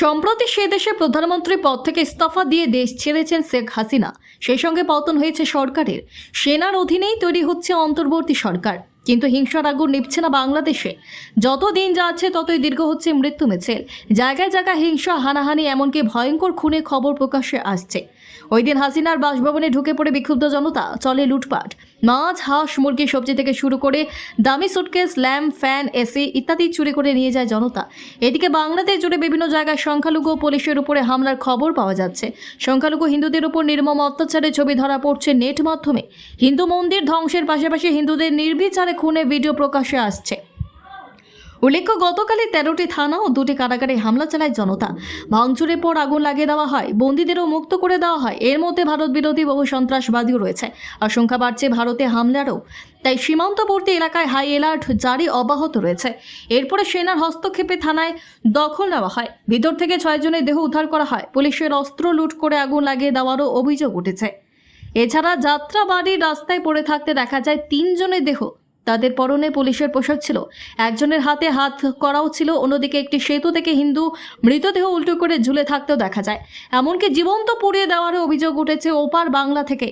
সম্প্রতি সে দেশে প্রধানমন্ত্রী পদ থেকে ইস্তফা দিয়ে দেশ ছেড়েছেন শেখ হাসিনা। সেই সঙ্গে পতন হয়েছে সরকারের। সেনার অধীনেই তৈরি হচ্ছে অন্তর্বর্তী সরকার। কিন্তু হিংসার আগুন নিভছে না বাংলাদেশে। যত দিন যাচ্ছে, ততই দীর্ঘ হচ্ছে মৃত্যু মিছিল। জায়গায় জায়গায় হিংসা, হানাহানি, এমনকি ভয়ঙ্কর খুনে খবর প্রকাশ্যে আসছে। ওই দিন হাসিনার বাসভবনে ঢুকে পড়ে বিক্ষুব্ধ জনতা, চলে লুটপাট। মাছ, হাঁস, মুরগি, সবজি থেকে শুরু করে দামি সুটকেস ল্যাম্প ফ্যান এসি ইত্যাদি চুরি করে নিয়ে যায় জনতা। এদিকে বাংলাদেশ জুড়ে বিভিন্ন জায়গায় সংখ্যালঘু পুলিশের উপরে হামলার খবর পাওয়া যাচ্ছে। সংখ্যালঘু হিন্দুদের উপর নির্মম অত্যাচারের ছবি ধরা পড়ছে নেট মাধ্যমে। হিন্দু মন্দির ধ্বংসের পাশাপাশি হিন্দুদের নির্বিচারে খুনে ভিডিও প্রকাশ্যে আসছে। উল্লেখ্য, গতকালই তেরোটি থানা ও দুটি কারাগারে হামলা চালায় জনতা। ভাঙচুরের পর আগুন লাগিয়ে দেওয়া হয়, বন্দীদেরও মুক্ত করে দেওয়া হয়। এর মধ্যে ভারত বিরোধী বহু সন্ত্রাসবাদীও রয়েছে। আশঙ্কা বাড়ছে ভারতে হামলারও। তাই সীমান্তবর্তী এলাকায় হাই অ্যালার্ট জারি অব্যাহত রয়েছে। এরপরে সেনার হস্তক্ষেপে থানায় দখল নেওয়া হয়। ভিতর থেকে ছয়জনের দেহ উদ্ধার করা হয়। পুলিশের অস্ত্র লুট করে আগুন লাগিয়ে দেওয়ারও অভিযোগ উঠেছে। এছাড়া যাত্রাবাড়ির রাস্তায় পড়ে থাকতে দেখা যায়, তিনজনের দেহ তাদের পরনে পুলিশের পোশাক ছিল। একজনের হাতে হাত করাও ছিল, অন্যদিকে একটি সেতু থেকে হিন্দু মৃতদেহ উল্টো করে ঝুলে থাকতেও দেখা যায়। এমনকি জীবন্ত পুড়িয়ে দেওয়ারও অভিযোগ উঠেছে ওপার বাংলা থেকে।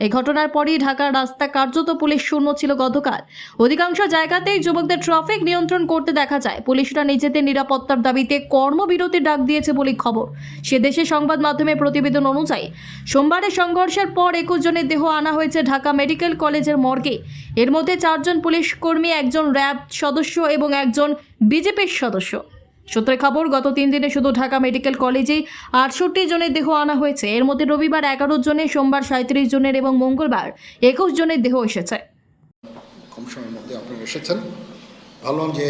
এই ঘটনার পরই ঢাকার রাস্তা কার্যত পুলিশ শূন্য ছিল গতকাল। অধিকাংশ জায়গাতেই যুবকদের ট্রাফিক নিয়ন্ত্রণ করতে দেখা যায়। পুলিশরা নিজেদের নিরাপত্তার দাবিতে কর্মবিরতির ডাক দিয়েছে বলে খবর। সে দেশে সংবাদ মাধ্যমে প্রতিবেদন অনুযায়ী, সোমবারের সংঘর্ষের পর একুশ জনের দেহ আনা হয়েছে ঢাকা মেডিকেল কলেজের মর্গে। এর মধ্যে চারজন পুলিশ কর্মী, একজন র্যাব সদস্য এবং একজন বিজেপির সদস্য। সূত্রে খবর, গত তিন দিনে শুধু ঢাকা মেডিকেল কলেজেই আটষট্টি জনের দেহ আনা হয়েছে। এর মধ্যে রবিবার এগারো জনের, সোমবার সাঁত্রিশ জনের এবং মঙ্গলবার একুশ জনের দেহ এসেছে। কম সময়ের মধ্যে আপনারা এসেছেন। ভাবলাম যে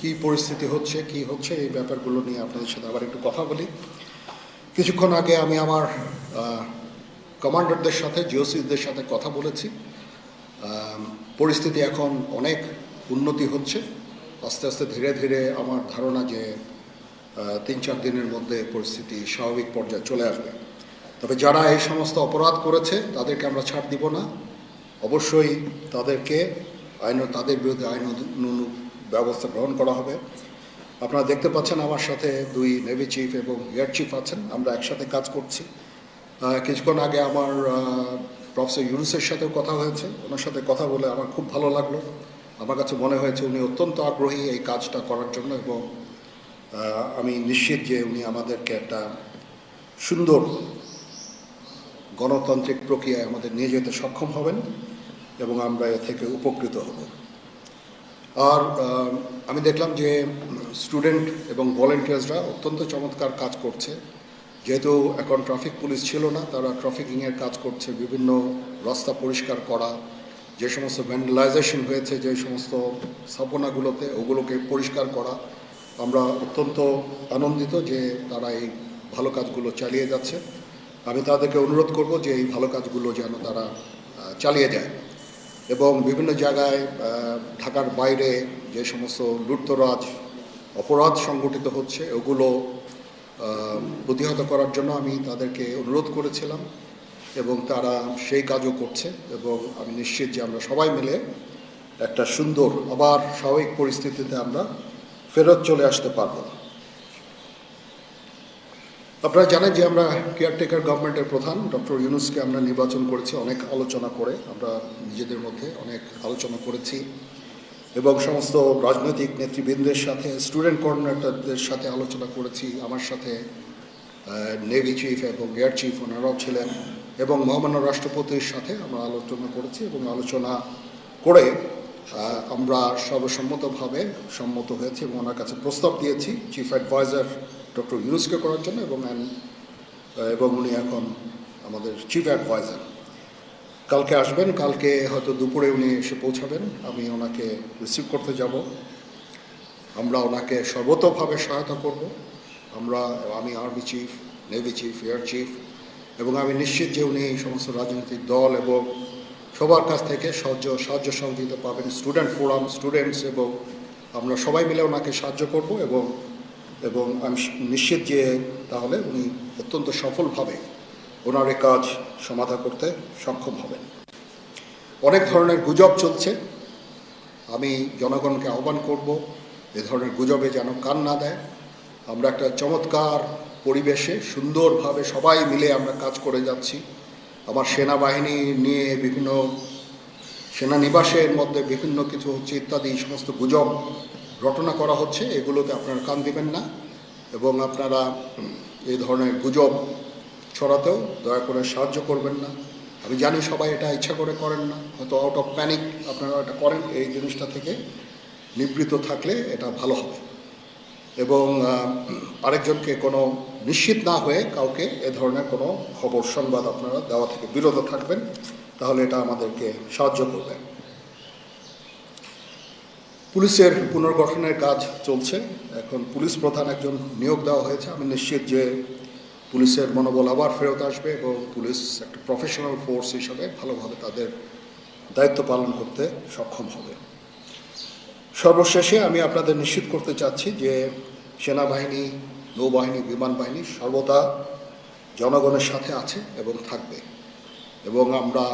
কি পরিস্থিতি হচ্ছে, কি হচ্ছে, এই ব্যাপারগুলো নিয়ে আপনাদের সাথে আবার একটু কথা বলি। কিছুক্ষণ আগে আমি আমার কমান্ডারদের সাথে, জিওসিসদের সাথে কথা বলেছি। পরিস্থিতি এখন অনেক উন্নতি হচ্ছে। আস্তে আস্তে ধীরে ধীরে আমার ধারণা যে তিন চার দিনের মধ্যে পরিস্থিতি স্বাভাবিক পর্যায়ে চলে আসবে। তবে যারা এই সমস্ত অপরাধ করেছে, তাদেরকে আমরা ছাড় দিব না। অবশ্যই তাদেরকে আইন, তাদের বিরুদ্ধে আইন ব্যবস্থা গ্রহণ করা হবে। আপনারা দেখতে পাচ্ছেন আমার সাথে দুই নেভি চিফ এবং এয়ার চিফ আছেন। আমরা একসাথে কাজ করছি। কিছুক্ষণ আগে আমার প্রফেসর ইউনুসের সাথেও কথা হয়েছে। ওনার সাথে কথা বলে আমার খুব ভালো লাগল। আমার কাছে মনে হয়েছে উনি অত্যন্ত আগ্রহী এই কাজটা করার জন্য এবং আমি নিশ্চিত যে উনি আমাদেরকে একটা সুন্দর গণতান্ত্রিক প্রক্রিয়ায় আমাদের নিয়ে যেতে সক্ষম হবেন এবং আমরা এ থেকে উপকৃত হব। আর আমি দেখলাম যে স্টুডেন্ট এবং ভলেন্টিয়ার্সরা অত্যন্ত চমৎকার কাজ করছে। যেহেতু এখন ট্রাফিক পুলিশ ছিল না, তারা ট্রাফিকিংয়ের কাজ করছে, বিভিন্ন রাস্তা পরিষ্কার করা যে সমস্ত ভ্যান্ডালাইজেশন হয়েছে, যে সমস্ত স্থাপনাগুলোতে, ওগুলোকে পরিষ্কার করা, আমরা অত্যন্ত আনন্দিত যে তারা এই ভালো কাজগুলো চালিয়ে যাচ্ছে। আমি তাদেরকে অনুরোধ করব যে এই ভালো কাজগুলো যেন তারা চালিয়ে যায়। এবং বিভিন্ন জায়গায় ঢাকার বাইরে যে সমস্ত লুটতরাজ, অপরাধ সংগঠিত হচ্ছে, ওগুলো প্রতিহত করার জন্য আমি তাদেরকে অনুরোধ করেছিলাম। এবং তারা সেই কাজও করছে এবং আমি নিশ্চিত যে আমরা সবাই মিলে একটা সুন্দর, আবার স্বাভাবিক পরিস্থিতিতে আমরা ফেরত চলে আসতে পারব। আপনারা জানেন যে আমরা কেয়ারটেকার গভর্নমেন্টের প্রধান, ডক্টর ইউনুসকে আমরা নির্বাচন করেছি, অনেক আলোচনা করে, আমরা নিজেদের মধ্যে অনেক আলোচনা করেছি এবং সমস্ত রাজনৈতিক নেতৃবৃন্দের সাথে স্টুডেন্ট কোঅর্ডিনেটরদের সাথে আলোচনা করেছি। আমার সাথে নেভি চিফ এবং এয়ার চিফ ওনারাও ছিলেন। এবং মহামান্য রাষ্ট্রপতির সাথে আমরা আলোচনা করেছি এবং আলোচনা করে আমরা সর্বসম্মতভাবে সম্মত হয়েছি এবং ওনার কাছে প্রস্তাব দিয়েছি চিফ অ্যাডভাইজার ডক্টর ইউনুসকে করার জন্য এবং এবং উনি এখন আমাদের চিফ অ্যাডভাইজার কালকে আসবেন, কালকে হয়তো দুপুরে উনি এসে পৌঁছাবেন, আমি ওনাকে রিসিভ করতে যাব। আমরা ওনাকে সর্বতোভাবে সহায়তা করব। আমরা আমি army chief navy chief air chief এবং আমি নিশ্চিত যে উনি সমস্ত রাজনৈতিক দল এবং সবার কাছ থেকে সাহায্য সাহায্য সহযোগিতা পাবেন স্টুডেন্ট ফোরাম স্টুডেন্টস এবং আমরা সবাই মিলে ওনাকে সাহায্য করব এবং এবং আমি নিশ্চিত যে তাহলে উনি অত্যন্ত সফলভাবে ওনার কাজ সমাধা করতে সক্ষম হবেন। অনেক ধরনের গুজব চলছে। আমি জনগণকে আহ্বান করব, এ ধরনের গুজবে যেন কান না দেয়। আমরা একটা চমৎকার পরিবেশে সুন্দরভাবে সবাই মিলে আমরা কাজ করে যাচ্ছি। আমার সেনাবাহিনী নিয়ে বিভিন্ন, সেনানিবাসের মধ্যে বিভিন্ন কিছু হচ্ছে ইত্যাদি, এই সমস্ত গুজব, রটনা করা হচ্ছে এগুলোতে আপনারা কান দিবেন না। এবং আপনারা এই ধরনের গুজব ছড়াতেও দয়া করে সাহায্য করবেন না। আমি জানি সবাই এটা ইচ্ছা করে করেন না। হয়তো আউট অফ প্যানিক আপনারা এটা করেন, এই জিনিসটা থেকে নিবৃত থাকলে এটা ভালো হবে। এবং আরেকজনকে কোনো নিশ্চিত না হয়ে কাউকে এ ধরনের কোনো খবর, সংবাদ আপনারা দেওয়া থেকে বিরত থাকবেন, তাহলে এটা আমাদেরকে সাহায্য করবে। পুলিশের পুনর্গঠনের কাজ চলছে। এখন পুলিশ প্রধান একজন নিয়োগ দেওয়া হয়েছে। আমি নিশ্চিত যে পুলিশের মনোবল আবার ফেরত আসবে এবং পুলিশ একটা প্রফেশনাল ফোর্স হিসাবে ভালোভাবে তাদের দায়িত্ব পালন করতে সক্ষম হবে। সর্বশেষে আমি আপনাদের নিশ্চিত করতে চাচ্ছি যে সেনাবাহিনী, নৌবাহিনী বিমান বাহিনী সর্বদা জনগণের সাথে আছে এবং থাকবে। এবং আমরা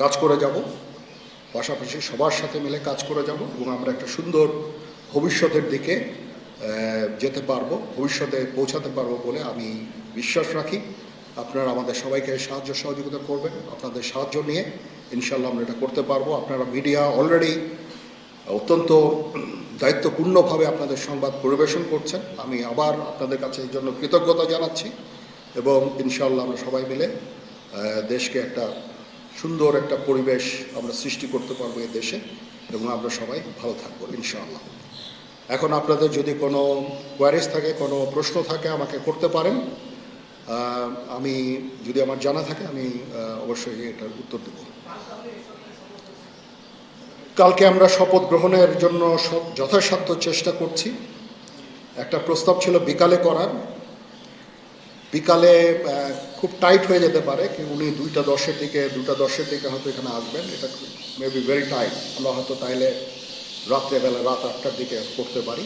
কাজ করে যাব, পাশাপাশি সবার সাথে মিলে কাজ করে যাব এবং আমরা একটা সুন্দর ভবিষ্যতের দিকে যেতে পারব, ভবিষ্যতে পৌঁছাতে পারব বলে আমি বিশ্বাস রাখি। আপনারা আমাদের সবাইকে সাহায্য সহযোগিতা করবেন, আপনাদের সাহায্য নিয়ে ইনশাল্লাহ আমরা এটা করতে পারব। আপনারা মিডিয়া অলরেডি অত্যন্ত দায়িত্বপূর্ণভাবে আপনাদের সংবাদ পরিবেশন করছেন। আমি আবার আপনাদের কাছে এই জন্য কৃতজ্ঞতা জানাচ্ছি এবং ইনশাল্লাহ আমরা সবাই মিলে দেশকে একটা সুন্দর একটা পরিবেশ আমরা সৃষ্টি করতে পারব এই দেশে এবং আমরা সবাই ভালো থাকব ইনশাআল্লাহ। এখন আপনাদের যদি কোনো কোয়ারিজ থাকে, কোনো প্রশ্ন থাকে, আমাকে করতে পারেন। আমি, যদি আমার জানা থাকে, আমি অবশ্যই এটার উত্তর দেব। কালকে আমরা শপথ গ্রহণের জন্য যথাসাধ্য চেষ্টা করছি। একটা প্রস্তাব ছিল বিকালে করার। বিকালে খুব টাইট হয়ে যেতে পারে, কি উনি দুইটা দশের দিকে, দুটা দশের দিকে হয়তো এখানে আসবেন। এটা মেবি ভেরি টাইট আমরা হয়তো তাইলে রাত্রেবেলা রাত আটটার দিকে করতে পারি।